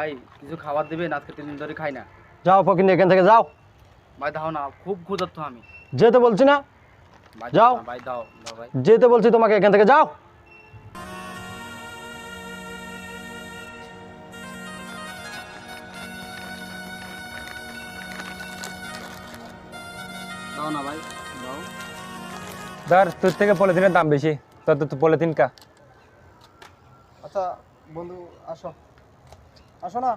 ভাই কিছু খাবার দিবেন আজকে তিন দিন ধরে খাই না। যাও ফকির এখান থেকে যাও। ভাই দাও না খুব ক্ষুধার্ত আমি। যেতে বলছি না। ভাই যাও। না, ভাই দাও দাও ভাই। যেতে বলছি তোমাকে এখান থেকে যাও। দাও না ভাই দাও। ধর তোর থেকে পলিথিনের দাম বেশি তোর তো পলিথিন কা। আচ্ছা বন্ধু আসো। আসো না।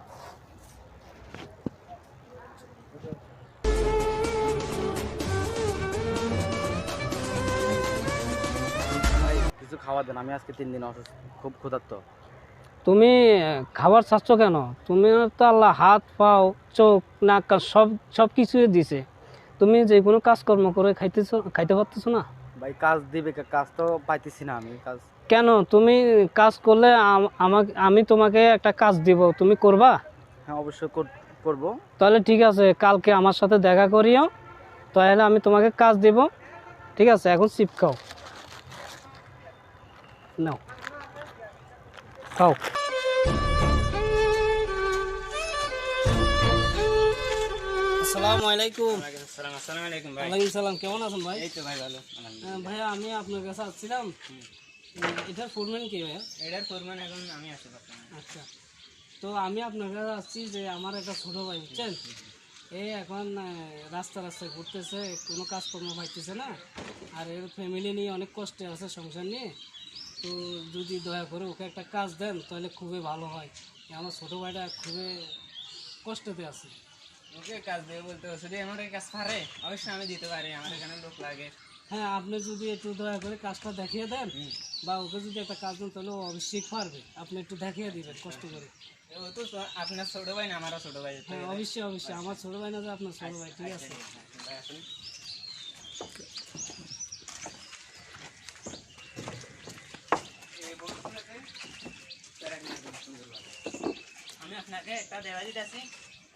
কিছু খাবার দেন আমি আজকে তিন দিন অসুস্থ খুব ক্ষুধার্ত। তুমি খাবার চাচ্ছ কেন? তুমি তো আল্লাহ হাত পাও চোখ নাক কান সব সব কিছুই দিছে। তুমি যে কোনো কাজকর্ম করে খাইতেছো খাইতে পারতেছো না? ভাই কাজ দিবে কে? কাজ তো পাইতেছি না আমি কাজ কেন? তুমি কাজ করলে আমাকে আমি তোমাকে একটা কাজ দিব তুমি করবা? হ্যাঁ অবশ্যই কর- করব। তাহলে ঠিক আছে কালকে আমার সাথে দেখা করিও তাহলে আমি তোমাকে কাজ দিব। ঠিক আছে এখন চিপ খাও। নাও। খাও। আসসালামু আলাইকুম আসসালাম আসসালামু আলাইকুম ভাই। ওয়ালাইকুম সালাম কেমন আছেন ভাই? এই তো ভাই ভালো হ্যাঁ, ভাইয়া আমি আপনার কাছে আসছিলাম। এটার ফোরম্যান কি ভাইয়া? এটার ফোরম্যান এখন আমি আসি বর্তমানে। আচ্ছা। তো আমি আপনার কাছে আসছি যে আমার একটা ছোট ভাই বুঝছেন? এই এখন রাস্তা রাস্তায় ঘুরতেছে কোনো কাজকর্ম পাইতেছে না। আর এর ফ্যামিলি নিয়ে অনেক কষ্টে আছে সংসার নিয়ে। তো যদি দয়া করে ওকে একটা কাজ দেন তাহলে খুবই ভালো হয়। আমার ছোটো ভাইটা খুবই কষ্টতে আছে। ওকে কাজ দেবে বলতে যদি আমার কাজ পারে অবশ্যই আমি দিতে পারি আমার এখানে লোক লাগে। হ্যাঁ আপনি যদি একটু দয়া করে কাজটা দেখিয়ে দেন বা ওকে যদি একটা কাজ দেন তাহলে অবশ্যই পারবে। আপনি একটু দেখিয়ে দিবেন কষ্ট করে। তো আপনার ছোট ভাই না আমারও ছোট ভাই হ্যাঁ অবশ্যই অবশ্যই। আমার ছোট ভাই না যে আপনার ছোট ভাই ঠিক আছে? নিয়ে আসবেন সুন্দরভাবে। আমি আপনাকে একটা দেওয়া দিতেছি।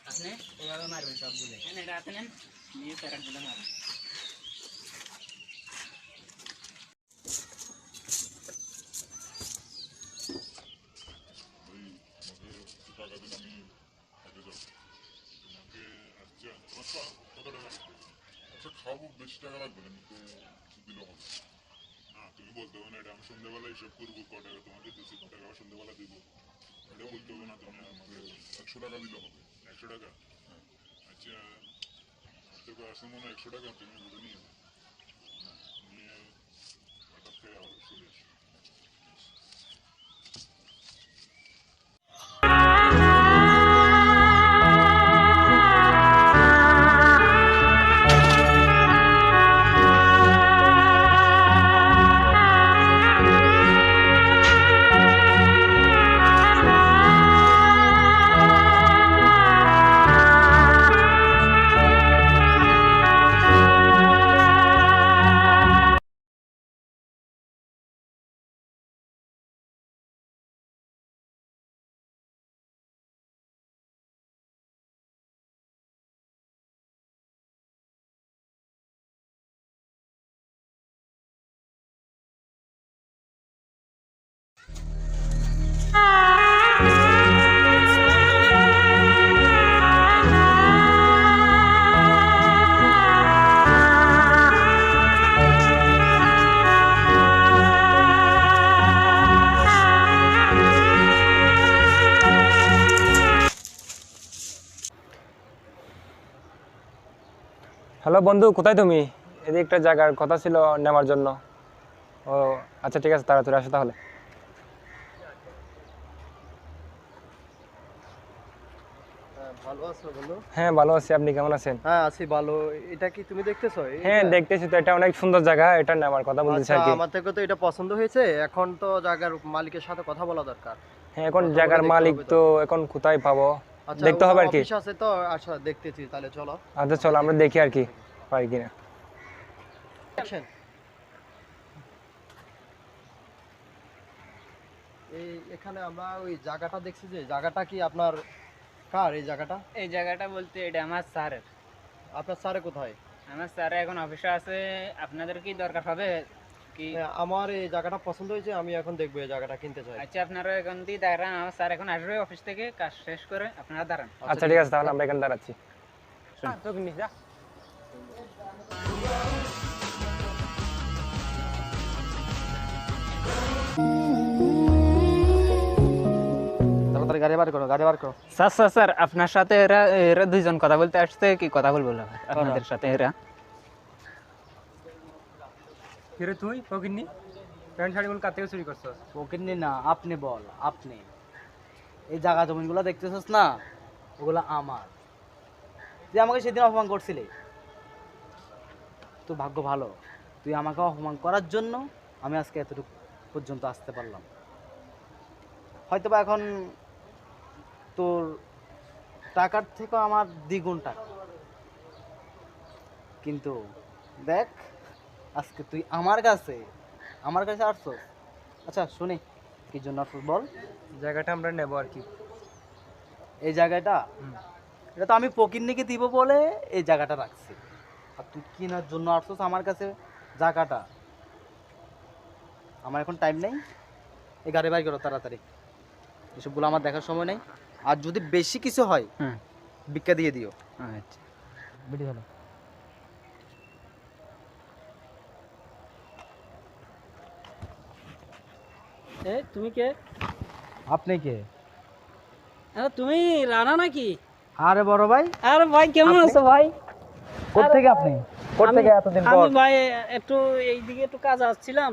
আপনি এভাবে মারবেন সবগুলো এখানে এটা নেন। নিয়ে প্যারাগুলো মারবেন। আচ্ছা খাব বেশি টাকা লাগবে দিলে হবে না তুমি বলতে না আমি সন্ধ্যাবেলা হিসাব করব ক তোমাকে দিচ্ছি ক টাকা সন্ধ্যাবেলা দেবো বলতে হবে না তুমি আমাকে একশো টাকা। দিলে হবে একশো টাকা আচ্ছা মনে হয় একশো টাকা তুমি বুঝে নিয়ে হ্যালো বন্ধু কোথায় তুমি? এদিকে একটা জায়গার কথা ছিল নেওয়ার জন্য। ও আচ্ছা ঠিক আছে তাড়াতাড়ি আসো তাহলে। হ্যাঁ ভালো আছি আপনি কেমন আছেন? হ্যাঁ আছি ভালো। এটা কি তুমি দেখতেছো? হ্যাঁ দেখতেছি তো এটা অনেক সুন্দর জায়গা এটা নেওয়ার কথা বলতেছি আর আচ্ছা কি। আমার থেকে তো এটা পছন্দ হয়েছে। এখন তো জায়গার মালিকের সাথে কথা বলা দরকার। হ্যাঁ এখন জায়গার মালিক তো। এখন কোথায় পাবো? দেখতে হবে আর কি। অফিস আছে তো আচ্ছা দেখতেছি তাহলে চলো। আচ্ছা চলো আমরা দেখি আর কি পারি কিনা. এই এখানে আমরা ওই জায়গাটা দেখছি যে জায়গাটা কি আপনার কার এই জায়গাটা? এই জায়গাটা বলতে এটা আমার স্যারের। আপনার স্যারে কোথায়? আমার স্যার এখন অফিসে আছে। আপনাদের কি দরকার হবে? কি? হ্যাঁ, আমার এই জায়গাটা পছন্দ হয়েছে আমি এখন দেখব এই জায়গাটা কিনতে চাই। আচ্ছা আপনারা এখন দিয়ে দাঁড়ান আমার স্যার এখন আসবে অফিস থেকে কাজ শেষ করে আপনারা দাঁড়ান। আচ্ছা ঠিক আছে তাহলে আমরা এখানে দাঁড়াচ্ছি। তাড়াতাড়ি গাড়ি বার করো গাড়ি বার করো। স্যার স্যার স্যার আপনার সাথে এরা এরা দুইজন কথা বলতে আসছে কি কথা বলব? আপনাদের সাথে এরা। কিরে তুই ফকিরনি প্যান্ট শাড়িগুলো কার থেকে চুরি করছস? ওকে না, আপনি বল, আপনি। এই জায়গা জমিনগুলো দেখতেছিস না? ওগুলো আমার। তুই আমাকে সেদিন অপমান করছিলি। তোর ভাগ্য ভালো। তুই আমাকে অপমান করার জন্য আমি আজকে এতটুকু পর্যন্ত আসতে পারলাম। হয়তো বা এখন তোর টাকার থেকেও আমার দ্বিগুণ টাকা। কিন্তু দেখ আজকে তুই আমার কাছে আমার কাছে আসছস আচ্ছা শুনি কি জন্য আসছস বল? জায়গাটা আমরা নেব আর কি। এই জায়গাটা? এটা তো আমি পকিরনিকে দিব বলে এই জায়গাটা রাখছি। আর তুই কেনার জন্য আসছস আমার কাছে জায়গাটা? আমার এখন টাইম নেই। এই গাড়ি বাই করো তাড়াতাড়ি। এসবগুলো আমার দেখার সময় নেই। আর যদি বেশি কিছু হয়। ভিক্ষা দিয়ে দিও। আচ্ছা। বেটি ভালো এ তুমি কে? আপনি কে? আরে তুমি রানা নাকি? আরে বড় ভাই। আরে ভাই কেমন আছো ভাই? কোথেকে আপনি? কোথেকে এতদিন পর? আমি ভাই একটু এইদিকে একটু কাজ আসছিলাম।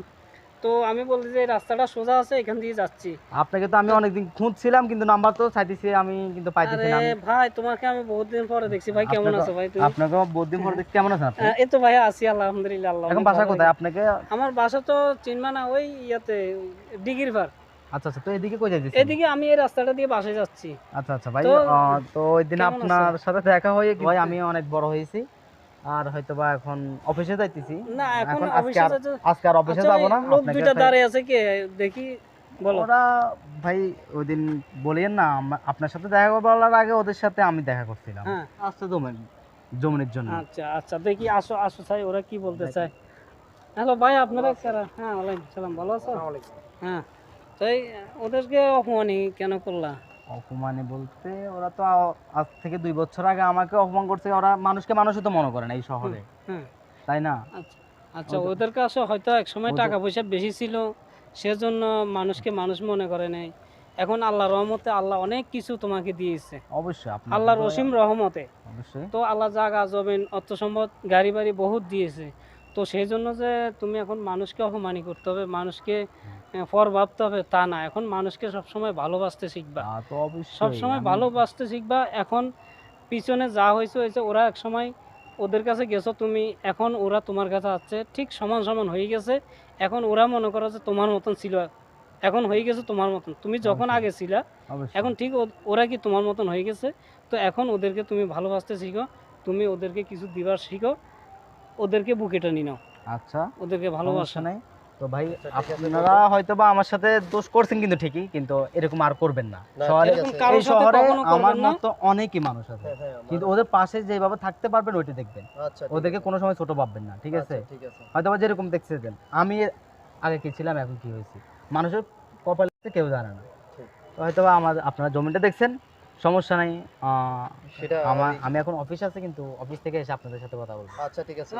তো আমি বলছি যে রাস্তাটা সোজা আছে এখান দিয়ে যাচ্ছি। আপনাকে তো আমি অনেকদিন খুঁজছিলাম কিন্তু নাম্বার তো চাইতেছি আমি কিন্তু পাইতেছি না। ভাই তোমাকে আমি বহুত দিন পরে দেখছি। ভাই কেমন আছো ভাই তুমি? আপনাকে বহুদিন পরে দেখতে কেমন আছেন আপনি? এই তো ভাই আছি আলহামদুলিল্লাহ আল্লাহ এখন বাসা কোথায় আপনাকে? আমার বাসা তো চিনবা না ওই ইয়াতে ডিগির ভার আচ্ছা আচ্ছা তো এদিকে কই যাইতেছেন? এদিকে আমি এই রাস্তাটা দিয়ে বাসায় যাচ্ছি। আচ্ছা আচ্ছা ভাই তো, ওই দিন আপনার সাথে দেখা হয়ে ভাই আমি অনেক বড় হয়েছি। আর হয়তো বা এখন অফিসে যাইতেছি। না এখন আজকে আজকে আর অফিসে আচ্ছা, যাব না লোক দুইটা দাঁড়িয়ে আছে কে? দেখি বলো। ওরা ভাই ওই দিন বলিয়েন না আপনার সাথে দেখা বলার আগে ওদের সাথে আমি দেখা করছিলাম। হ্যাঁ। আসতে জমিন জমিনের জন্য। আচ্ছা আচ্ছা দেখি আসো আসো চাই ওরা কি বলতে চায়। হ্যালো ভাই আপনারা কারা? হ্যাঁ ওয়ালাইকুম সালাম ভালো আছো? হ্যাঁ তাই ওদেরকে অপমানি কেন করলা? অপমানে বলতে ওরা তো আজ থেকে দুই বছর আগে আমাকে অপমান করছে ওরা মানুষকে মানুষই তো মনে করে না এই শহরে। তাই না? আচ্ছা আচ্ছা ওদের কাছে হয়তো এক সময় টাকা পয়সা বেশি ছিল সেজন্য মানুষকে মানুষ মনে করে নাই। এখন আল্লাহ রহমতে আল্লাহ অনেক কিছু তোমাকে দিয়েছে। অবশ্যই আল্লাহর রসিম রহমতে। অবশ্যই। তো আল্লাহ জাগা জমিন অর্থ সম্পদ গাড়ি বাড়ি বহুত দিয়েছে। তো সেই জন্য যে তুমি এখন মানুষকে অপমানি করতে হবে মানুষকে পর ভাবতে হবে তা না। এখন মানুষকে সবসময় ভালোবাসতে শিখবা। সবসময় ভালোবাসতে শিখবা। এখন পিছনে যা হয়েছে হয়েছে ওরা এক সময় ওদের কাছে গেছো তুমি এখন ওরা তোমার কাছে আসছে ঠিক সমান সমান হয়ে গেছে। এখন ওরা মনে করো যে তোমার মতন ছিল। এখন হয়ে গেছে তোমার মতন। তুমি যখন আগে ছিলা এখন ঠিক ওরা কি তোমার মতন হয়ে গেছে? তো এখন ওদেরকে তুমি ভালোবাসতে শিখো তুমি ওদেরকে কিছু দিবার শিখো ওদেরকে বুকেটা টানি নাও। আচ্ছা। ওদেরকে ভালোবাসা। নাই। তো ভাই আপনারা হয়তো বা আমার সাথে দোষ করছেন কিন্তু ঠিকই কিন্তু এরকম আর করবেন না। শহরে এই শহরে আমার মতো অনেকই মানুষ আছে। হ্যাঁ, হ্যাঁ, কিন্তু ওদের পাশে যেভাবে থাকতে পারবেন ওইটা দেখবেন। আচ্ছা ওদেরকে কোনো সময় ছোট ভাববেন না ঠিক আছে? আচ্ছা, হয়তো বা যেরকম দেখছেন আমি আগে কি ছিলাম এখন কি হয়েছি? মানুষের কপালে কেউ জানে না। হয়তো বা আমার আপনারা জমিটা দেখছেন সমস্যা নাই সেটা আমি- আমি এখন অফিস আছে কিন্তু অফিস থেকে এসে আপনাদের সাথে কথা বলব আচ্ছা ঠিক আছে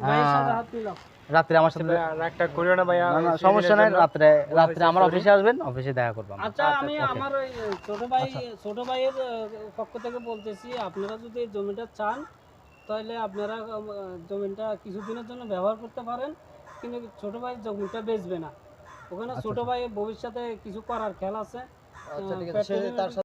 ভাইয়ের সাথে হাত মিলাও। রাত্রে আমার সাথে একটা করিও না ভাইয়া না, না, ওই সমস্যা নাই। রাত্রে রাত্রে আমার অফিসে আসবেন অফিসে দেখা করব আমরা। আচ্ছা আমি আমার ওই ছোট ভাই আচ্ছা। ছোট ভাইয়ের পক্ষ থেকে বলতেছি আপনারা যদি এই জমিটা চান তাহলে আপনারা জমিটা কিছুদিনের জন্য ব্যবহার করতে পারেন কিন্তু ছোট ভাই জমিটা বেচবে না ওখানে আচ্ছা, ছোট আচ্ছা। ভাইয়ের ভবিষ্যতে কিছু করার খেয়াল আছে আচ্ছা ঠিক আছে তার